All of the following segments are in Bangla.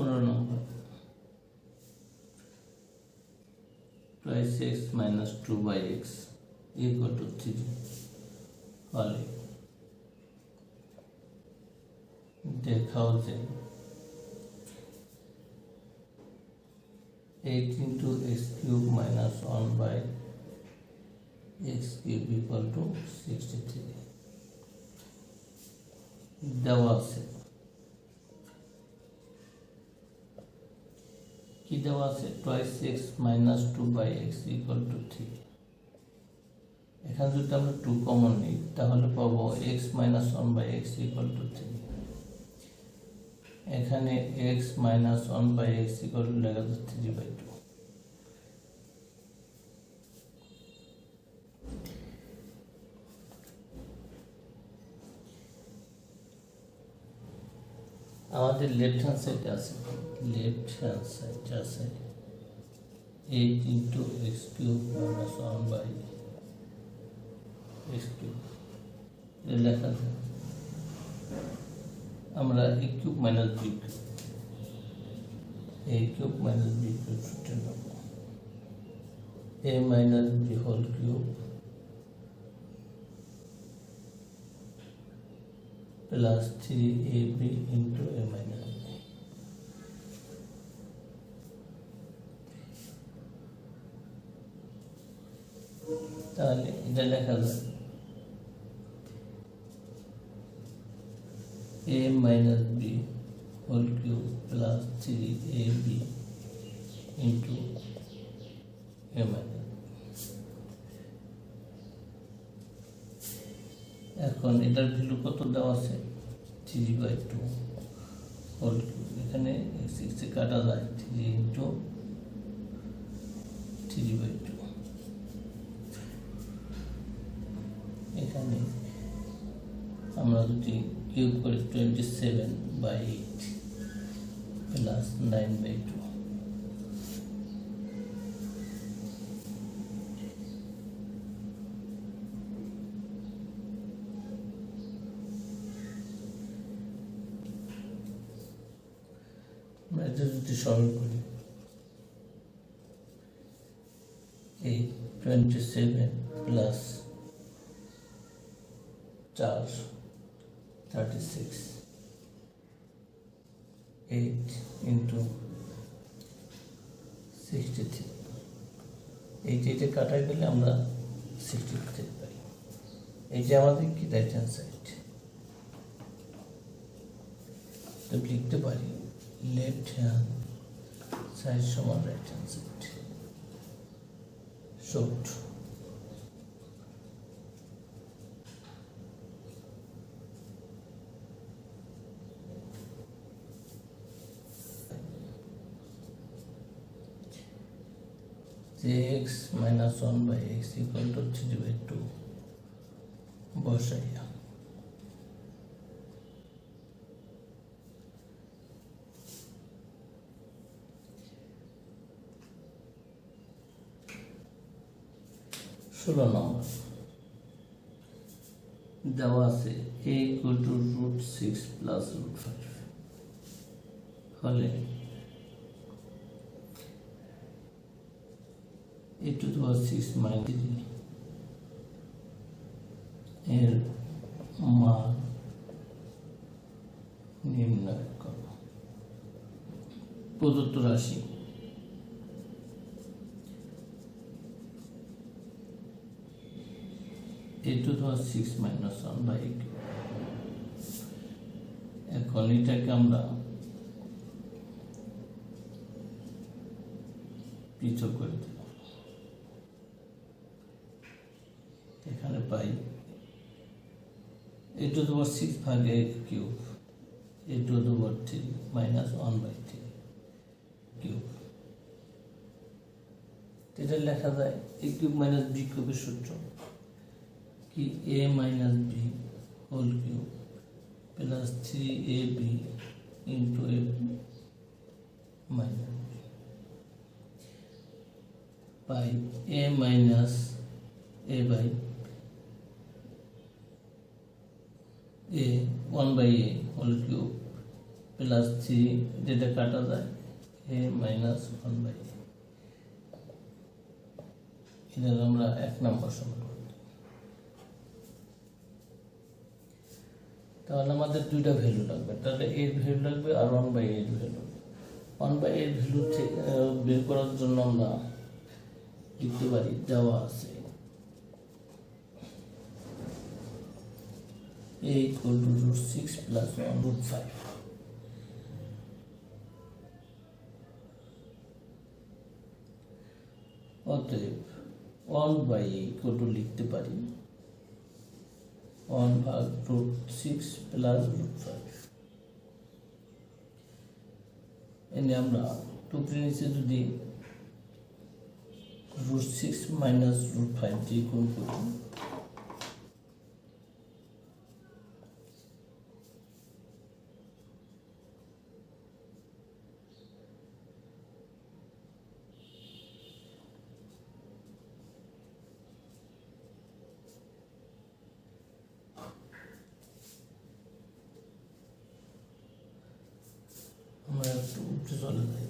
পনেরো নম্বর twice x minus 2 by x equal to 3 হলে দেখাও যে 8 into x cube minus 1 by x cube equal to 63 দেওয়া আছে কি দেওয়া আছে? Twice x minus two by x equal to three এখানে যদি আমরা টু কমন নিই, তাহলে পাবো x minus one by x equal to three এখানে x minus one by x equal to যাচ্ছে থ্রি বাই টু আমাদের লেফট হ্যান্ড সাইডে আছে লেফট হ্যান্ড সাইডে আছে eight into x cube minus one by x cube লেখা আছে আমরা a cube minus b cube a cube minus b cube সূত্রে নেব a minus b whole cube plus 3ab into a minus b. তাহলে এটা লেখা যায় a minus b whole cube plus 3ab into a minus এখন এটার ভ্যালু কত দেওয়া আছে? থ্রি বাই টু হোল এখানে সিক্সে কাটা যায় three into three by two এখানে আমরা যদি কিউব করি twenty seven by eight plus nine by two যদি সরল করি। এই টোয়েন্টি সেভেন প্লাস চার thirty six eight into sixty three eight এইটে কাটাই গেলে আমরা সিক্সটি থ্রি পাই। এই যে আমাদের কি রাইট হ্যান্ড সাইড তো লিখতে পারি লেফট হ্যান্ড সাইড সমান right hand side short x minus one by x equal to three by two বসাইয়া ষোলো নম্বর দেওয়া আছে a to root six plus root five হলে এ টু দেওয়া সিক্স মাইনাস এর মান নির্ণয় করো। প্রদত্ত রাশি। এ টু দেওয়া সিক্স মাইনাস ওয়ান বাই এখন এটাকে আমরা পৃথক করে দেব এখানে পাই এ টু দেওয়ার সিক্স ভাগে কিউব এ টু দেওয়ার three minus one by three cube এটা লেখা যায় এ কিউব মাইনাস বি কিউবের সূত্র। কি a minus b whole cube plus three a b into a minus b by a minus a by a one by a whole cube plus three যেটা কাটা যায় এ মাইনাস ওয়ান বাই এটা আমরা এক নম্বর সমীকরণ তাহলে আমাদের দুইটা ভ্যালু লাগবে। তাহলে এর ভ্যালু লাগবে আর ওয়ান বাই এর ভ্যালু ওয়ান বাই এর ভ্যালু বের করার জন্য আমরা লিখতে পারি দেওয়া আছে। A equal to root 6 plus 1 root 5 অতএব 1 বাই a equal লিখতে পারি 1 ভাগ root 6 plus root 5 এনে আমরা টুকরি নিচে যদি root 6 minus root 5 দিয়ে গুণ করি আমরা একটু উঠে চলে যাই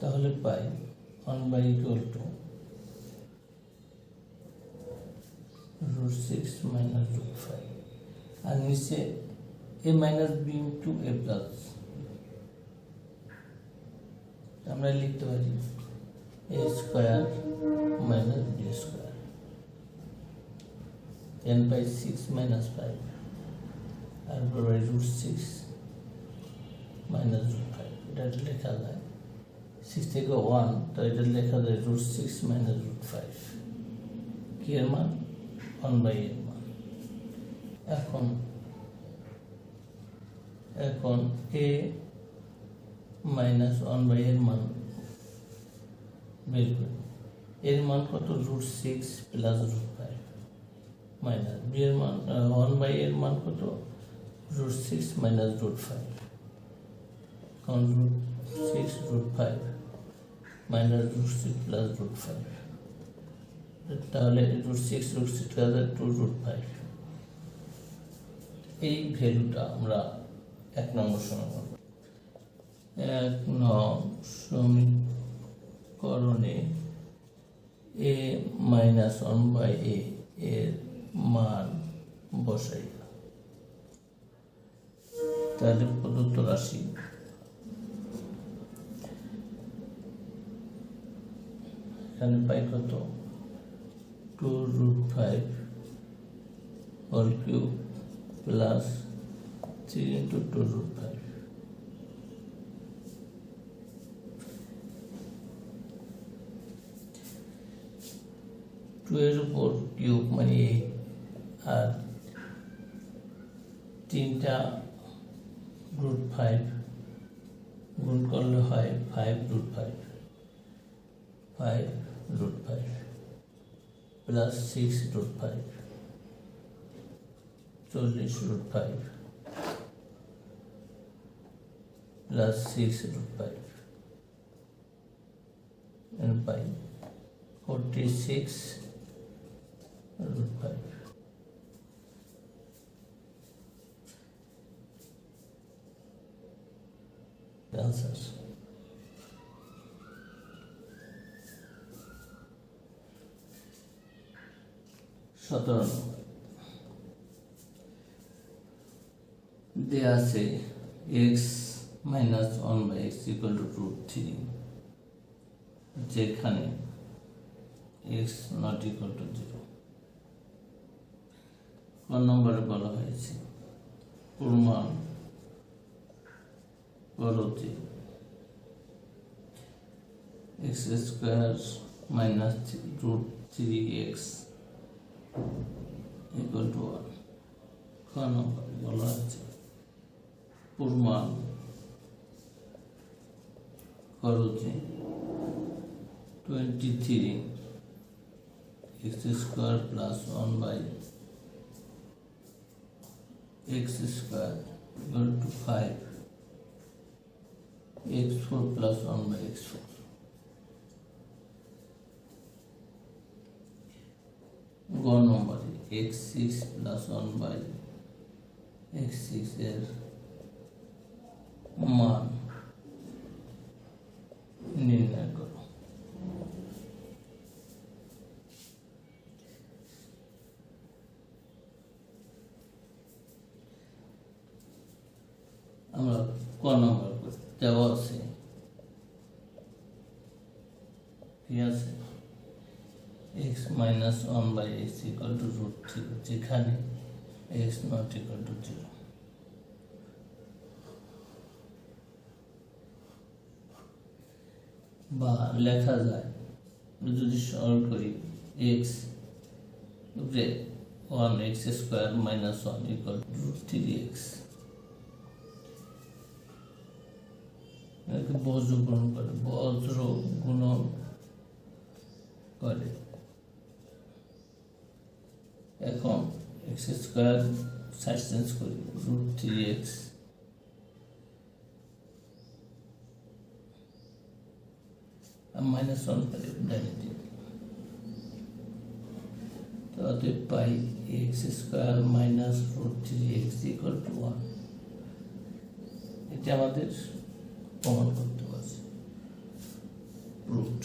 তাহলে পাই one by equal to root six minus root five আর নিচে a minus b into a plus আমরা লিখতে পারি a square minus b square ten by six minus five R by root six minus root five এটা লেখা যায় সিক্স থেকে ওয়ান তো এটা লেখা যায় root six minus root five কি এর মান? ওয়ান বাই এর মান। এখন এখন এ মাইনাস ওয়ান বাই এর মান বের করি। এর মান কত? Root six plus root five minus b এর মান ওয়ান বাই এর মান কত? Root six minus root five কারণ root six root five minus root six plus root five তাহলে রুট সিক্স রুট সিক্স কাজে টু রুট ফাইভ এই ভ্যালুটা আমরা এক নম্বর সমীকরণ এক নং সমীকরণে a minus one by a এর মান বসাই। তাহলে প্রদত্ত রাশি এখানে পাই কত? Two root five whole cube plus three into two root five two এর উপর কিউব মানে এইট আর তিনটা রুট ফাইভ গুণ করলে হয় five root five five root five plus six root five চল্লিশ root five plus six root five and by 46 root 5 the answers সতেরো দেয়া আছে x minus one by x equal to root three যেখানে x not equal to zero কোন নম্বরে বলা হয়েছে? প্রমাণ করতে x square minus root three x equal to one ক নম্বরে বলা হয়েছে? প্রমাণ করতে twenty three x square plus one by x square equal to five x plus one by x গ নম্বরে x six plus one by x six এর মান নির্ণয় করো। আমরা ক নম্বর দেওয়া আছে ঠিক আছে x minus one by x equal to root three যেখানে x not equal to zero বা লেখা যায়, যদি সরল করি এক্স উপরে one x square minus one equal to root three x বজ্র গ্রহণ করে বজ্র গুণন করে। এখন এক্স স্কোয়ার সাইড চেঞ্জ করি root three x minus one পাই ডাইনে দিই তো পাই x square minus root three x equal to one এটি আমাদের প্রমাণ করতে পারছি। রুট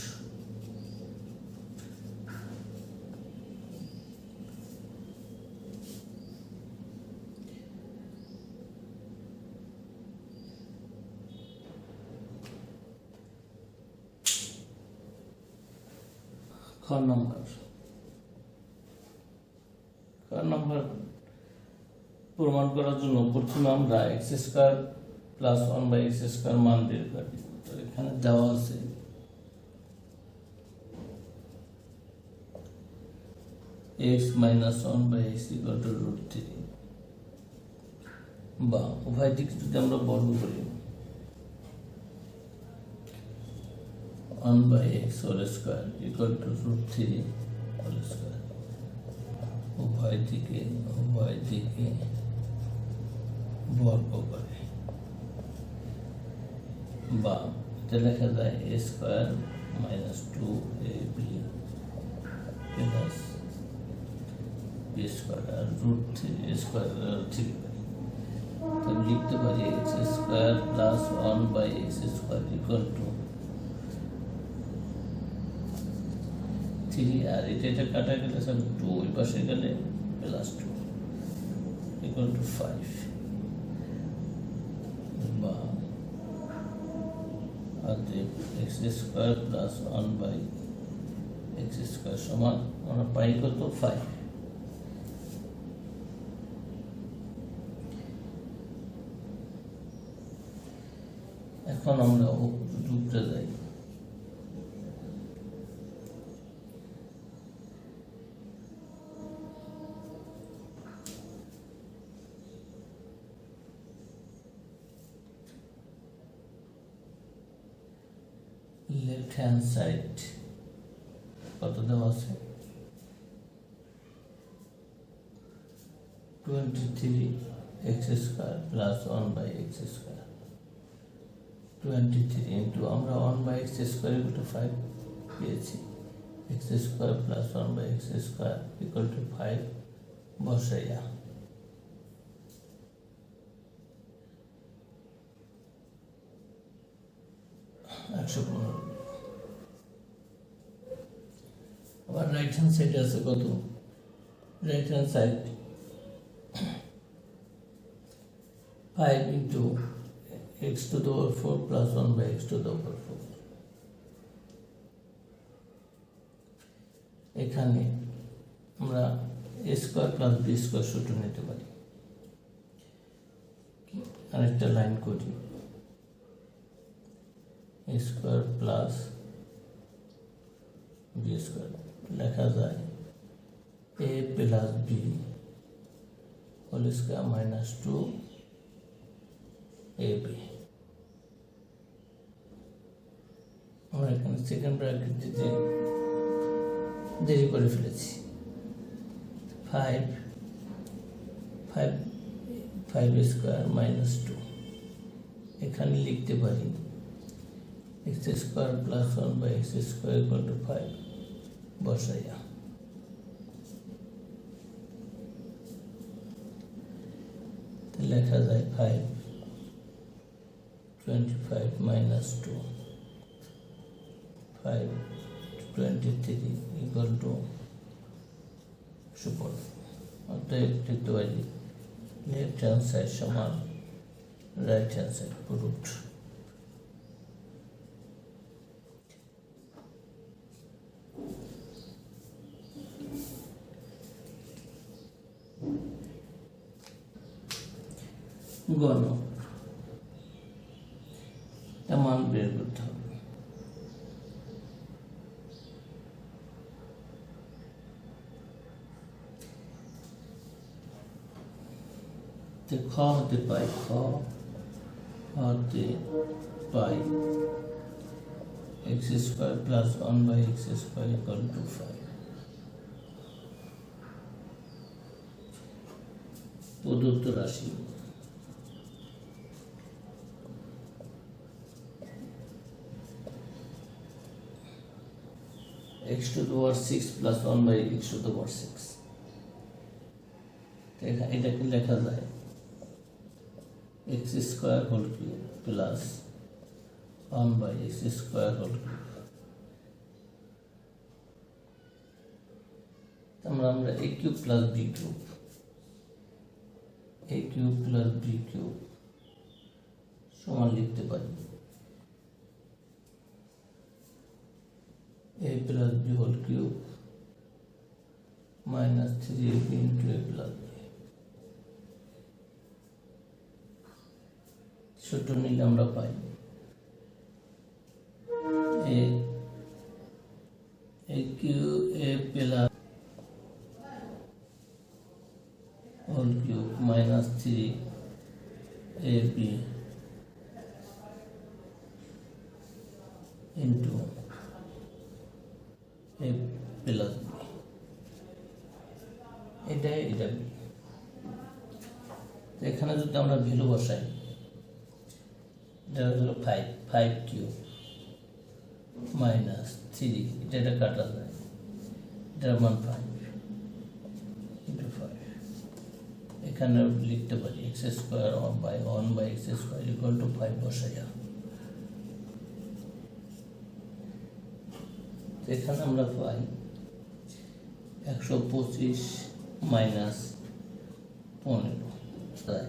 খ নম্বর খ নম্বর প্রমাণ করার জন্য প্রথমে আমরা x square plus one by x square মান বের করি। তো এখানে দেওয়া আছে। X minus one by x equal to root three বা উভয় দিক যদি আমরা বর্গ করি। One by x whole square equal to root three whole square উভয় দিকে উভয় দিকে বর্গ করে বা এটা লেখা যায় a square minus two a b plus b square R root three square three তাহলে লিখতে পারি x square plus one by x square equal to three আর এটা এটা কাটা গেলে সব টু ওই পাশে গেলে plus two equal to five বা এক্স প্লাস ওয়ান বাই আমরা পাই ফাইভ এখন আমরা রূপটা যাই লেফট হ্যান্ড সাইড কত দেওয়া আছে? Twenty three x square plus one by x square twenty three into আমরা one by x square equal to five পেয়েছি। X square plus one by x square equal to five বসাইয়া। একশো পনেরো। আবার রাইট হ্যান্ড সাইডে আছে কত? Right hand side five into x to power four plus one by x to power four এখানে আমরা a square plus b square সূত্র নিতে পারি। আরেকটা লাইন করি। স্কোয়ার প্লাস বি স্কোয়ার লেখা যায় a plus b whole square minus two a b আমরা এখানে সেকেন্ড ব্র্যাকেট দিতে দেরি করে ফেলেছি। Five five five square minus two এখানে লিখতে পারি x square plus one by x square equal to five বসাইয়া লেখা যায় five twenty five minus two five twenty three equal to সুপর অতএব পারি লেফট হ্যান্ড সাইড সমান রাইট হ্যান্ড সাইড রুট গণ এটা মান বের করতে হবে তো খ হতে পাই খ হতে পাই x square plus one by x square equal to five প্রদত্ত রাশি। x to the power 6 plus 1 by x to the power 6 দেখা এটাকে লেখা যায়? X square whole cube plus one by x square whole cube আমরা আমরা a cube plus b cube a cube plus b cube সমান লিখতে পারি a plus b whole cube minus 3ab into a plus b ছোট নিলে আমরা পাই minus three, a b, into a plus b. এটা বি। এখানে যদি আমরা ভ্যালু বসাই এটা five five cube minus three এটা এটা কাটা যায় এটার মান ফাইভ ইন্টু ফাইভ এখানে লিখতে পারি x square one by one by x square equal to five বসাইয়া এখানে আমরা পাই একশো পঁচিশ মাইনাস পনেরো, তাই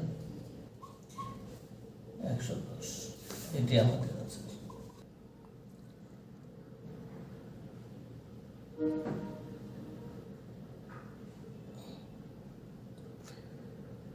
একশো দশ। এটি আমাদের